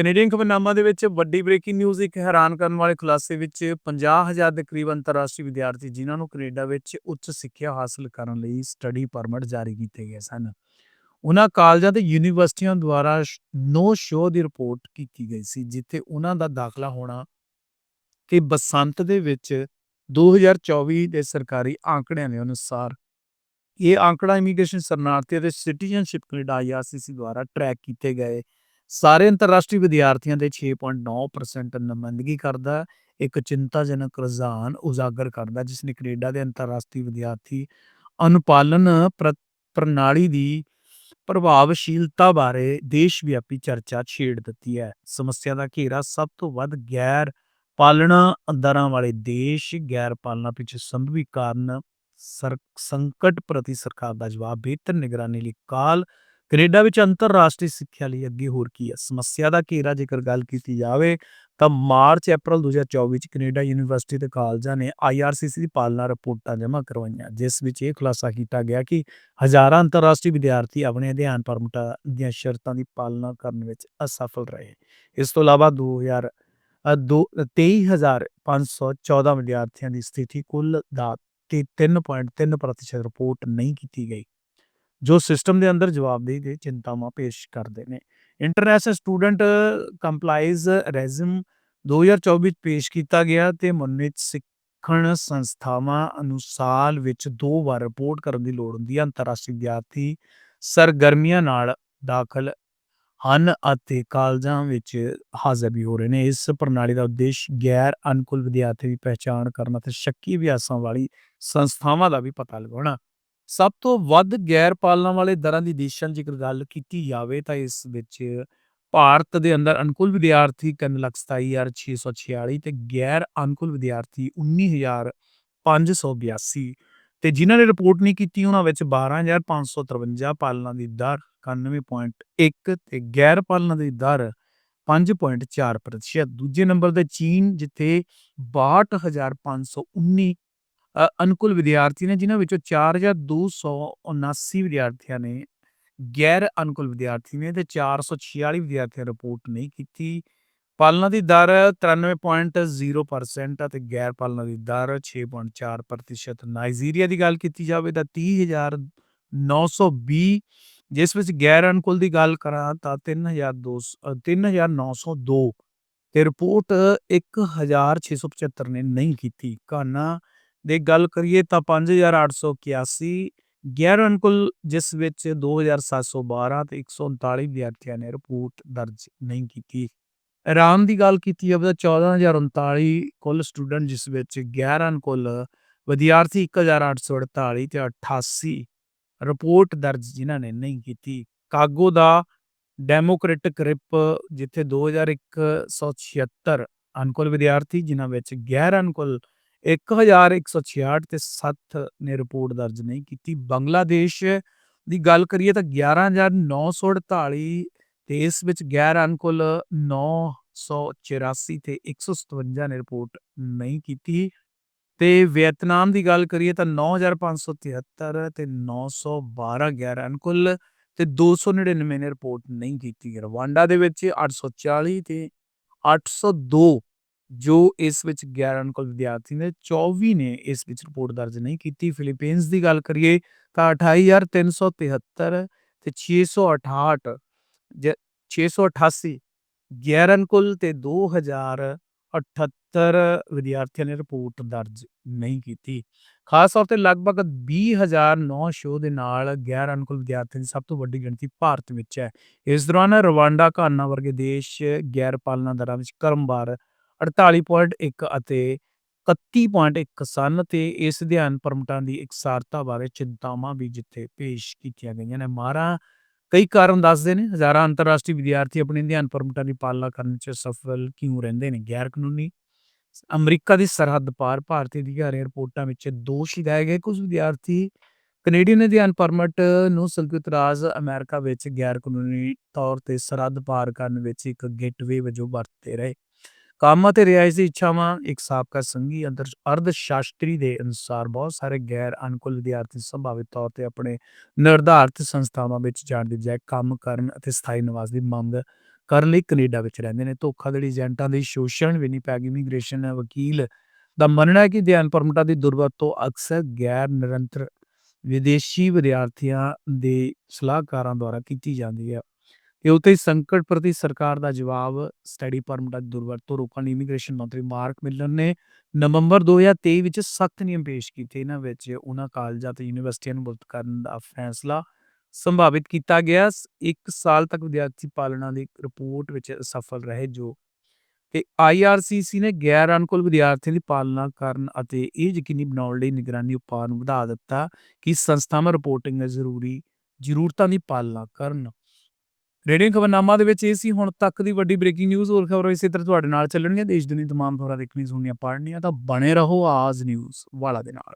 Canadian ਖਬਰਨਾਮਾ ਦੇ ਵਿੱਚ ਵੱਡੀ ਬ੍ਰੇਕਿੰਗ ਨਿਊਜ਼ ਇੱਕ ਹੈਰਾਨ ਕਰਨ ਵਾਲੇ ਖੁਲਾਸੇ ਵਿੱਚ 50000 ਦੇ ਕਰੀਬ ਅੰਤਰਰਾਸ਼ਟਰੀ ਵਿਦਿਆਰਥੀ ਜਿਨ੍ਹਾਂ ਨੂੰ ਕੈਨੇਡਾ ਵਿੱਚ ਉੱਚ ਸਿੱਖਿਆ ਹਾਸਲ ਕਰਨ ਲਈ ਸਟੱਡੀ ਪਰਮਿਟ ਜਾਰੀ ਕੀਤੇ ਗਏ ਸਨ। ਉਹਨਾਂ ਕਾਲਜਾਂ ਤੇ ਯੂਨੀਵਰਸਿਟੀਆਂ ਦੁਆਰਾ ਨੋ ਸ਼ੋ ਦੀ ਰਿਪੋਰਟ ਕੀਤੀ ਗਈ ਸੀ, ਜਿੱਥੇ ਉਹਨਾਂ ਦਾ ਦਾਖਲਾ ਹੋਣਾ ਕਿ ਬਸੰਤ ਦੇ ਵਿੱਚ 2024 ਦੇ ਸਰਕਾਰੀ ਆંકੜਿਆਂ ਦੇ ਅਨੁਸਾਰ ਇਹ ਆંકੜਾ ਇਮੀਗ੍ਰੇਸ਼ਨ ਸ਼ਰਨਾਰਥੀ ਅਤੇ ਸਿਟੀਜ਼ਨਸ਼ਿਪ ਕੈਨੇਡਾ ਆਈਆਰਸੀਸੀ ਦੁਆਰਾ ਟਰੈਕ ਕੀਤੇ ਗਏ ਸਾਰੇ ਅੰਤਰਰਾਸ਼ਟਰੀ ਵਿਦਿਆਰਥੀਆਂ ਦੇ 6.9% ਨੁਮਾਇੰਦਗੀ ਕਰਦਾ ਇੱਕ ਚਿੰਤਾਜਨਕ ਰੁਝਾਨ ਉਜਾਗਰ ਕਰਦਾ ਜਿਸ ਨੇ ਕੈਨੇਡਾ ਦੇ ਅੰਤਰਰਾਸ਼ਟਰੀ ਵਿਦਿਆਰਥੀ ਅਨੁਪਾਲਨ ਪ੍ਰਣਾਲੀ ਦੀ ਪ੍ਰਭਾਵਸ਼ੀਲਤਾ ਬਾਰੇ ਦੇਸ਼-ਵਿਆਪੀ ਚਰਚਾ ਛੇੜ ਦਿੱਤੀ ਹੈ। ਸਮੱਸਿਆ ਦਾ ਘੇਰਾ ਸਭ ਤੋਂ ਵੱਧ ਗੈਰ ਪਾਲਣਾ ਅੰਦਰਾਂ ਵਾਲੇ ਦੇਸ਼ ਗੈਰ ਪਾਲਣਾ ਪਿੱਛੇ ਸੰਭਵੀ ਕਾਰਨ ਸਰ- ਸੰਕਟ ਪ੍ਰਤੀ ਸਰਕਾਰ ਦਾ ਜਵਾਬ ਬਿਹਤਰ ਨਿਗਰਾਨੀ ਲਈ ਕਾਲ ਕੈਨੇਡਾ ਵਿੱਚ ਅੰਤਰਰਾਸ਼ਟਰੀ ਸਿੱਖਿਆ ਲਈ ਅੱਗੇ ਹੋਰ ਕੀ ਹੈ? ਸਮੱਸਿਆ ਦਾ ਘੇਰਾ ਜੇਕਰ ਗੱਲ ਕੀਤੀ ਜਾਵੇ ਤਾਂ ਮਾਰਚ ਅਪ੍ਰੈਲ 2024 ਵਿੱਚ ਕੈਨੇਡਾ ਯੂਨੀਵਰਸਿਟੀ ਤੇ ਕਾਲਜਾਂ ਨੇ ਆਈਆਰਸੀਸੀ ਦੀ ਪਾਲਣਾ ਰਿਪੋਰਟਾਂ ਜਮ੍ਹਾਂ ਕਰਵਾਈਆਂ ਜਿਸ ਵਿੱਚ ਇਹ ਖੁਲਾਸਾ ਕੀਤਾ ਗਿਆ ਕਿ ਹਜ਼ਾਰਾਂ ਅੰਤਰਰਾਸ਼ਟਰੀ ਵਿਦਿਆਰਥੀ ਆਪਣੇ ਅਧਿਐਨ ਪਰਮਿਟਾਂ ਦੀਆਂ ਸ਼ਰਤਾਂ ਦੀ ਪਾਲਣਾ ਕਰਨ ਵਿੱਚ ਅਸਫਲ ਰਹੇ। ਇਸ ਤੋਂ ਇਲਾਵਾ 2000 ਅ, ਦੋ 23514 ਵਿਦਿਆਰਥੀਆਂ ਦੀ ਸਥਿਤੀ ਕੁੱਲ ਦਾ ਤੇ 3.3% ਰਿਪੋਰਟ ਨਹੀਂ ਕੀਤੀ ਗਈ। ਜੋ ਸਿਸਟਮ ਦੇ ਅੰਦਰ ਜਵਾਬਦੇਹੀ ਦੇ ਚਿੰਤਾਵਾਂ ਪੇਸ਼ ਕਰਦੇ ਨੇ। ਇੰਟਰਨੈਸ਼ਨਲ ਸਟੂਡੈਂਟ ਕੰਪਲਾਈਜ਼ ਰੈਜ਼ਮ 2024 ਵਿੱਚ ਪੇਸ਼ ਕੀਤਾ ਗਿਆ ਤੇ ਮਨੋਨੀਤ ਸਿੱਖਣ ਸੰਸਥਾਵਾਂ ਅਨੁਸਾਰ ਵਿੱਚ ਦੋ ਵਾਰ ਰਿਪੋਰਟ ਕਰਨ ਦੀ ਲੋੜ ਹੁੰਦੀ ਹੈ। ਅੰਤਰਰਾਸ਼ਟਰੀ ਵਿਦਿਆਰਥੀ ਸਰਗਰਮੀਆਂ ਨਾਲ ਦਾਖਲ ਹਨ ਅਤੇ ਕਾਲਜਾਂ ਵਿੱਚ ਹਾਜ਼ਰ ਵੀ ਹੋ ਰਹੇ ਨੇ। ਇਸ ਪ੍ਰਣਾਲੀ ਦਾ ਉਦੇਸ਼ ਗੈਰ ਅਨੁਕੂਲ ਵਿਦਿਆਰਥੀ ਦੀ ਪਹਿਚਾਣ ਕਰਨ ਅਤੇ ਸ਼ੱਕੀ ਅਭਿਆਸਾਂ ਵਾਲੀ ਸੰਸਥਾਵਾਂ ਦਾ ਵੀ ਪਤਾ ਲਗਾਉਣਾ। ਸਭ ਤੋਂ ਵੱਧ ਗੈਰ ਪਾਲਣਾ ਵਾਲੇ ਦਰਾਂ ਦੀ ਦੇਸ਼ਾਂ ਜੇਕਰ ਗੱਲ ਕੀਤੀ ਜਾਵੇ ਤਾਂ ਇਸ ਵਿੱਚ ਭਾਰਤ ਦੇ ਅੰਦਰ ਅਨੁਕੂਲ ਵਿਦਿਆਰਥੀ 327646 ਤੇ ਗੈਰ ਅਨੁਕੂਲ ਵਿਦਿਆਰਥੀ 19582 ਤੇ ਜਿਨ੍ਹਾਂ ਨੇ ਰਿਪੋਰਟ ਨਹੀਂ ਕੀਤੀ ਉਹਨਾਂ ਵਿੱਚ 12553 ਪਾਲਣਾ ਦੀ ਦਰ 91.1 ਤੇ ਗੈਰ ਪਾਲਣਾ ਦੀ ਦਰ 5.4% ਦੂਜੇ ਨੰਬਰ ਤੇ ਚੀਨ ਜਿੱਥੇ 62519 ਅ, ਅਨੁਕੂਲ ਵਿਦਿਆਰਥੀ ਨੇ ਜਿਨ੍ਹਾਂ ਵਿੱਚੋਂ 4279 ਵਿਦਿਆਰਥੀਆਂ ਨੇ ਗੈਰ ਅਨੁਕੂਲ ਵਿਦਿਆਰਥੀ ਨੇ ਤੇ 446 ਵਿਦਿਆਰਥੀਆਂ ਨੇ ਰਿਪੋਰਟ ਨਹੀਂ ਕੀਤੀ। ਪਾਲਣਾ ਦੀ ਦਰ 93.0% ਅਤੇ ਗੈਰ ਪਾਲਣਾ ਦੀ ਦਰ 6.4% ਨਾਈਜੀਰੀਆ ਦੀ ਗੱਲ ਕੀਤੀ ਜਾਵੇ ਤਾਂ 30920 ਜਿਸ ਵਿੱਚ ਗੈਰ ਅਨੁਕੂਲ ਦੀ ਗੱਲ ਕਰਾਂ ਤਾਂ 3200 ਅ, 3902 ਤੇ ਰਿਪੋਰਟ 1675 ਨੇ ਨਹੀਂ ਕੀਤੀ। ਘਾਨਾ ਦੇ ਗੱਲ ਕਰੀਏ ਤਾਂ 5881 ਗੈਰ ਅਨੁਕੂਲ ਜਿਸ ਵਿੱਚ 2712 ਤੇ 139 ਵਿਦਿਆਰਥੀਆਂ ਨੇ ਰਿਪੋਰਟ ਦਰਜ ਨਹੀਂ ਕੀਤੀ। ਇਰਾਨ ਦੀ ਗੱਲ ਕੀਤੀ ਜਾਵੇ ਤਾਂ 14039 ਕੁੱਲ ਸਟੂਡੈਂਟ ਜਿਸ ਵਿੱਚ ਗੈਰ ਅਨੁਕੂਲ ਵਿਦਿਆਰਥੀ 1848 ਤੇ 88 ਰਿਪੋਰਟ ਦਰਜ ਜਿਨ੍ਹਾਂ ਨੇ ਨਹੀਂ ਕੀਤੀ। ਕਾਗੋ ਦਾ ਡੈਮੋਕ੍ਰੈਟਿਕ ਰਿਪ ਜਿੱਥੇ 2176 ਅਨੁਕੂਲ ਵਿਦਿਆਰਥੀ ਜਿਨ੍ਹਾਂ ਵਿੱਚ ਗੈਰ ਅਨੁਕੂਲ 1166 ਤੇ 7 ਨੇ ਰਿਪੋਰਟ ਦਰਜ ਨਹੀਂ ਕੀਤੀ। ਬੰਗਲਾਦੇਸ਼ ਦੀ ਗੱਲ ਕਰੀਏ ਤਾਂ 11948 ਤੇ ਇਸ ਵਿੱਚ ਗੈਰ ਅਨੁਕੂਲ 984 ਤੇ 157 ਨੇ ਰਿਪੋਰਟ ਨਹੀਂ ਕੀਤੀ। ਤੇ ਵੀਅਤਨਾਮ ਦੀ ਗੱਲ ਕਰੀਏ ਤਾਂ 9573 ਤੇ 912 ਗੈਰ ਅਨੁਕੂਲ ਤੇ 299 ਨੇ ਰਿਪੋਰਟ ਨਹੀਂ ਕੀਤੀ। ਰਵਾਂਡਾ ਦੇ ਵਿੱਚ 840 ਤੇ 802 ਜੋ ਇਸ ਵਿੱਚ ਗੈਰ ਅਨੁਕੂਲ ਵਿਦਿਆਰਥੀ ਨੇ 24 ਨੇ ਇਸ ਵਿੱਚ ਰਿਪੋਰਟ ਦਰਜ ਨਹੀਂ ਕੀਤੀ। ਫਿਲੀਪੀਨਸ ਦੀ ਗੱਲ ਕਰੀਏ ਤਾਂ 28373 ਤੇ 668 ਜ- 688 ਗੈਰ ਅਨੁਕੂਲ ਤੇ 2078 ਵਿਦਿਆਰਥੀਆਂ ਨੇ ਰਿਪੋਰਟ ਦਰਜ ਨਹੀਂ ਕੀਤੀ। ਖਾਸ ਤੌਰ ਤੇ ਲਗਭਗ 20009 ਸ਼ੋ ਦੇ ਨਾਲ ਗੈਰ ਅਨੁਕੂਲ ਵਿਦਿਆਰਥੀਆਂ ਦੀ ਸਭ ਤੋਂ ਵੱਡੀ ਗਿਣਤੀ ਭਾਰਤ ਵਿੱਚ ਹੈ। ਇਸ ਦੌਰਾਨ ਰਵਾਂਡਾ, ਘਾਨਾ ਵਰਗੇ ਦੇਸ਼ ਗੈਰ ਪਾਲਣਾ ਦਰਾਂ ਵਿੱਚ ਕ੍ਰਮਵਾਰ 48.1 ਅਤੇ 31.1 ਸਨ ਤੇ ਇਸ ਅਧਿਐਨ ਪਰਮਟਾਂ ਦੀ ਇਕਸਾਰਤਾ ਬਾਰੇ ਚਿੰਤਾਵਾਂ ਵੀ ਜਿੱਥੇ ਪੇਸ਼ ਕੀਤੀਆਂ ਗਈਆਂ ਨੇ। ਮਾਰਾ ਕਈ ਕਾਰਨ ਦੱਸਦੇ ਨੇ। ਹਜ਼ਾਰਾਂ ਅੰਤਰਰਾਸ਼ਟਰੀ ਵਿਦਿਆਰਥੀ ਆਪਣੀ ਅਧਿਐਨ ਪਰਮਟਾਂ ਦੀ ਪਾਲਣਾ ਕਰਨ 'ਚ ਸਫਲ ਕਿਉਂ ਰਹਿੰਦੇ ਨੇ? ਗੈਰ ਕਾਨੂੰਨੀ ਅਮਰੀਕਾ ਦੀ ਸਰਹੱਦ ਪਾਰ ਭਾਰਤੀ ਅਧਿਕਾਰੀ ਰਿਪੋਰਟਾਂ ਵਿੱਚ ਦੋਸ਼ ਲਗਾਏ ਗਏ। ਕੁਝ ਵਿਦਿਆਰਥੀ ਕੈਨੇਡੀਅਨ ਅਧਿਐਨ ਪਰਮਿਟ ਨੂੰ ਸੰਯੁਕਤ ਰਾਜ ਅਮਰੀਕਾ ਵਿੱਚ ਗੈਰ ਕਾਨੂੰਨੀ ਤੌਰ ਤੇ ਸਰਹੱਦ ਪਾਰ ਕਰਨ ਵਿੱਚ ਇੱਕ ਗੇਟਵੇ ਵਜੋਂ ਵਰਤਦੇ ਰਹੇ। ਕੰਮ ਅਤੇ ਰਿਹਾਇਸ਼ ਦੀ ਇੱਛਾਵਾਂ ਇੱਕ ਸਾਬਕਾ ਸੰਘੀ ਅੰਦਰ ਅਰਧ ਸ਼ਾਸਤਰੀ ਦੇ ਅਨੁਸਾਰ ਬਹੁਤ ਸਾਰੇ ਗੈਰ ਅਨੁਕੂਲ ਵਿਦਿਆਰਥੀ ਸੰਭਾਵਿਤ ਤੌਰ ਤੇ ਆਪਣੇ ਨਿਰਧਾਰਤ ਸੰਸਥਾਵਾਂ ਵਿੱਚ ਜਾਣ ਦੀ ਬਜਾਏ ਕੰਮ ਕਰਨ ਅਤੇ ਸਥਾਈ ਨਿਵਾਸ ਦੀ ਮੰਗ ਕਰਨ ਲਈ ਕੈਨੇਡਾ ਵਿੱਚ ਰਹਿੰਦੇ ਨੇ। ਧੋਖਾਧੜੀ ਏਜੰਟਾਂ ਦੇ ਸ਼ੋਸ਼ਣ ਵੀ ਨਹੀਂ ਪੈ ਇਮੀਗ੍ਰੇਸ਼ਨ ਵਕੀਲ ਦਾ ਮੰਨਣਾ ਹੈ ਕਿ ਅਧਿਐਨ ਪਰਮਿਟਾਂ ਦੀ ਦੁਰਵਰਤੋਂ ਅਕਸਰ ਗੈਰ ਨਿਰੰਤਰ ਵਿਦੇਸ਼ੀ ਵਿਦਿਆਰਥੀਆਂ ਦੇ ਸਲਾਹਕਾਰਾਂ ਦੁਆਰਾ ਕੀਤੀ ਜਾਂਦੀ ਹੈ। ਇਹ ਉਤੇ ਸੰਕਟ ਪ੍ਰਤੀ ਸਰਕਾਰ ਦਾ ਜਵਾਬ ਸਟੱਡੀ ਪਰਮਿਟਾਂ ਦੀ ਦੁਰਵਰਤੋਂ ਰੋਕਣ ਲਈ ਇਮੀਗ੍ਰੇਸ਼ਨ ਮੰਤਰੀ ਮਾਰਕ ਮਿਲਰ ਨੇ ਨਵੰਬਰ 2023 ਵਿੱਚ ਸਖਤ ਨਿਯਮ ਪੇਸ਼ ਕੀਤੇ, ਇਹਨਾਂ ਵਿੱਚ ਉਹਨਾਂ ਕਾਲਜਾਂ ਤੇ ਯੂਨੀਵਰਸਿਟੀਆਂ ਨੂੰ ਮੁਲਤ ਕਰਨ ਦਾ ਫੈਸਲਾ ਸੰਭਾਵਿਤ ਕੀਤਾ ਗਿਆ। ਸ- ਇੱਕ ਸਾਲ ਤੱਕ ਵਿਦਿਆਰਥੀ ਪਾਲਣਾ ਦੀ ਰਿਪੋਰਟ ਵਿੱਚ ਸਫਲ ਰਹੇ ਜੋ ਤੇ ਆਈਆਰਸੀਸੀ ਨੇ ਗੈਰ ਅਨੁਕੂਲ ਵਿਦਿਆਰਥੀਆਂ ਦੀ ਪਾਲਣਾ ਕਰਨ ਅਤੇ ਇਹ ਯਕੀਨੀ ਬਣਾਉਣ ਲਈ ਨਿਗਰਾਨੀ ਉਪਾਅ ਨੂੰ ਵਧਾ ਦਿੱਤਾ ਕਿ ਸੰਸਥਾਵਾਂ ਰਿਪੋਰਟਿੰਗ ਜ਼ਰੂਰੀ ਜ਼ਰੂਰਤਾਂ ਦੀ ਪਾਲਣਾ ਕਰਨ। ਰੇਡੀਓ ਖਬਰਨਾਮਾ ਦੇ ਵਿੱਚ ਇਹ ਸੀ, ਹੁਣ ਤੱਕ ਦੀ ਵੱਡੀ ਬ੍ਰੇਕਿੰਗ ਨਿਊਜ਼ ਹੋਰ ਖਬਰਾਂ ਇਸੇ ਤਰ੍ਹਾਂ ਤੁਹਾਡੇ ਨਾਲ ਚੱਲਣਗੀਆਂ, ਦੇਸ਼ ਦੁਨੀਆ ਤਮਾਮ ਖਬਰਾਂ ਦੇਖਣੀ ਸੁਣਨੀਆਂ, ਪੜ੍ਹਨੀਆਂ, ਤਾਂ ਬਣੇ ਰਹੋ ਆਜ਼ ਨਿਊਜ਼ ਵਾਲਾ ਦੇ ਨਾਲ।